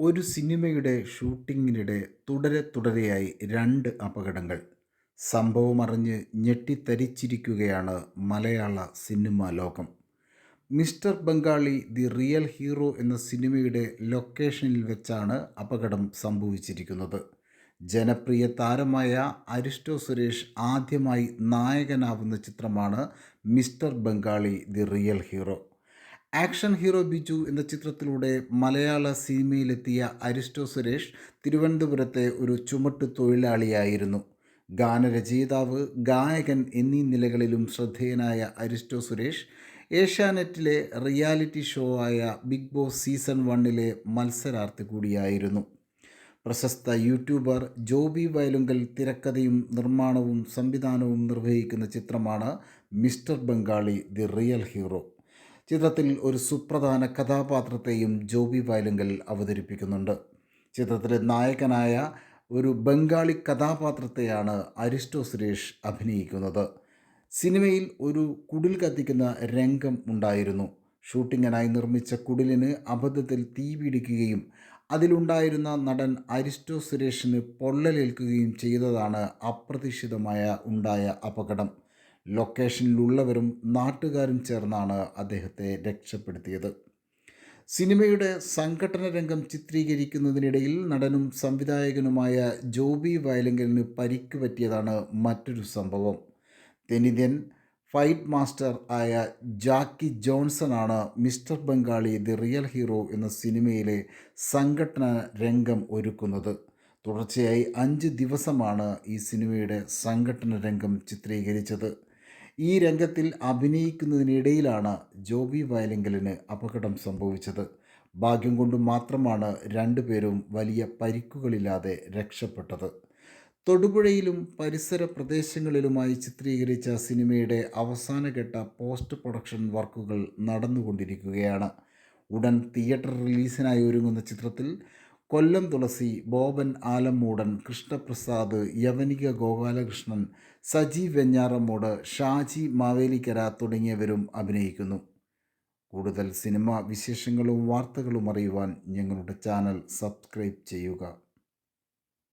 ഒരു സിനിമയുടെ ഷൂട്ടിങ്ങിനിടെ തുടരെ തുടരെയായി രണ്ട് അപകടങ്ങൾ. സംഭവമറിഞ്ഞ് ഞെട്ടിത്തരിച്ചിരിക്കുകയാണ് മലയാള സിനിമാ ലോകം. Mister Bengali the real hero എന്ന സിനിമയുടെ ലൊക്കേഷനിൽ വെച്ചാണ് അപകടം സംഭവിച്ചിരിക്കുന്നത്. ജനപ്രിയ താരമായ അരിസ്റ്റോ സുരേഷ് ആദ്യമായി നായകനാവുന്ന ചിത്രമാണ് Mister Bengali the real hero. Action hero Biju എന്ന ചിത്രത്തിലൂടെ മലയാള സിനിമയിലെത്തിയ അരിസ്റ്റോ സുരേഷ് തിരുവനന്തപുരത്തെ ഒരു ചുമട്ട് തൊഴിലാളിയായിരുന്നു. ഗാനരചയിതാവ് ഗായകൻ എന്നീ നിലകളിലും ശ്രദ്ധേയനായ അരിസ്റ്റോ സുരേഷ് ഏഷ്യാനെറ്റിലെ റിയാലിറ്റി ഷോ ആയ ബിഗ് ബോസ് സീസൺ വണ്ണിലെ മത്സരാർത്ഥി കൂടിയായിരുന്നു. പ്രശസ്ത യൂട്യൂബർ ജോബി വയലുങ്കൽ തിരക്കഥയും നിർമ്മാണവും സംവിധാനവും നിർവഹിക്കുന്ന ചിത്രമാണ് Mister Bengali the real hero. ചിത്രത്തിൽ ഒരു സുപ്രധാന കഥാപാത്രത്തെയും ജോബി വയലുങ്കൽ അവതരിപ്പിക്കുന്നുണ്ട്. ചിത്രത്തിലെ നായകനായ ഒരു ബംഗാളി കഥാപാത്രത്തെയാണ് അരിസ്റ്റോ സുരേഷ് അഭിനയിക്കുന്നത്. സിനിമയിൽ ഒരു കുടിൽ കത്തിക്കുന്ന രംഗം ഉണ്ടായിരുന്നു. ഷൂട്ടിങ്ങിനായി നിർമ്മിച്ച കുടിലിന് അബദ്ധത്തിൽ തീ പിടിക്കുകയും അതിലുണ്ടായിരുന്ന നടൻ അരിസ്റ്റോ സുരേഷിന് പൊള്ളലേൽക്കുകയും ചെയ്തതാണ് അപ്രതീക്ഷിതമായ ഉണ്ടായ അപകടം. ലൊക്കേഷനിലുള്ളവരും നാട്ടുകാരും ചേർന്നാണ് അദ്ദേഹത്തെ രക്ഷപ്പെടുത്തിയത്. സിനിമയുടെ സംഘടന രംഗം ചിത്രീകരിക്കുന്നതിനിടയിൽ നടനും സംവിധായകനുമായ ജോബി വയലങ്കലിന് പരിക്ക് പറ്റിയതാണ് മറ്റൊരു സംഭവം. തെന്നിന്ത്യൻ ഫൈറ്റ് മാസ്റ്റർ ആയ Jackie ജോൺസണാണ് Mister Bengali the real hero എന്ന സിനിമയിലെ സംഘടന രംഗം ഒരുക്കുന്നത്. തുടർച്ചയായി അഞ്ച് ദിവസമാണ് ഈ സിനിമയുടെ സംഘടന രംഗം ചിത്രീകരിച്ചത്. ഈ രംഗത്തിൽ അഭിനയിക്കുന്നതിനിടയിലാണ് ജോബി വയലിംഗലിന് അപകടം സംഭവിച്ചത്. ഭാഗ്യം കൊണ്ട് മാത്രമാണ് രണ്ടുപേരും വലിയ പരിക്കുകളില്ലാതെ രക്ഷപ്പെട്ടത്. തൊടുപുഴയിലും പരിസര പ്രദേശങ്ങളിലുമായി ചിത്രീകരിച്ച സിനിമയുടെ അവസാനഘട്ട പോസ്റ്റ് പ്രൊഡക്ഷൻ വർക്കുകൾ നടന്നുകൊണ്ടിരിക്കുകയാണ്. ഉടൻ തിയേറ്റർ റിലീസിനായി ഒരുങ്ങുന്ന ചിത്രത്തിൽ കൊല്ലം തുളസി ബോബൻ ആലമ്മൂടൻ കൃഷ്ണപ്രസാദ് യവനിക ഗോപാലകൃഷ്ണൻ സജീവ് വെഞ്ഞാറമ്മൂട് ഷാജി മാവേലിക്കര തുടങ്ങിയവരും അഭിനയിക്കുന്നു. കൂടുതൽ സിനിമ വിശേഷങ്ങളും വാർത്തകളും അറിയുവാൻ ഞങ്ങളുടെ ചാനൽ സബ്സ്ക്രൈബ് ചെയ്യുക.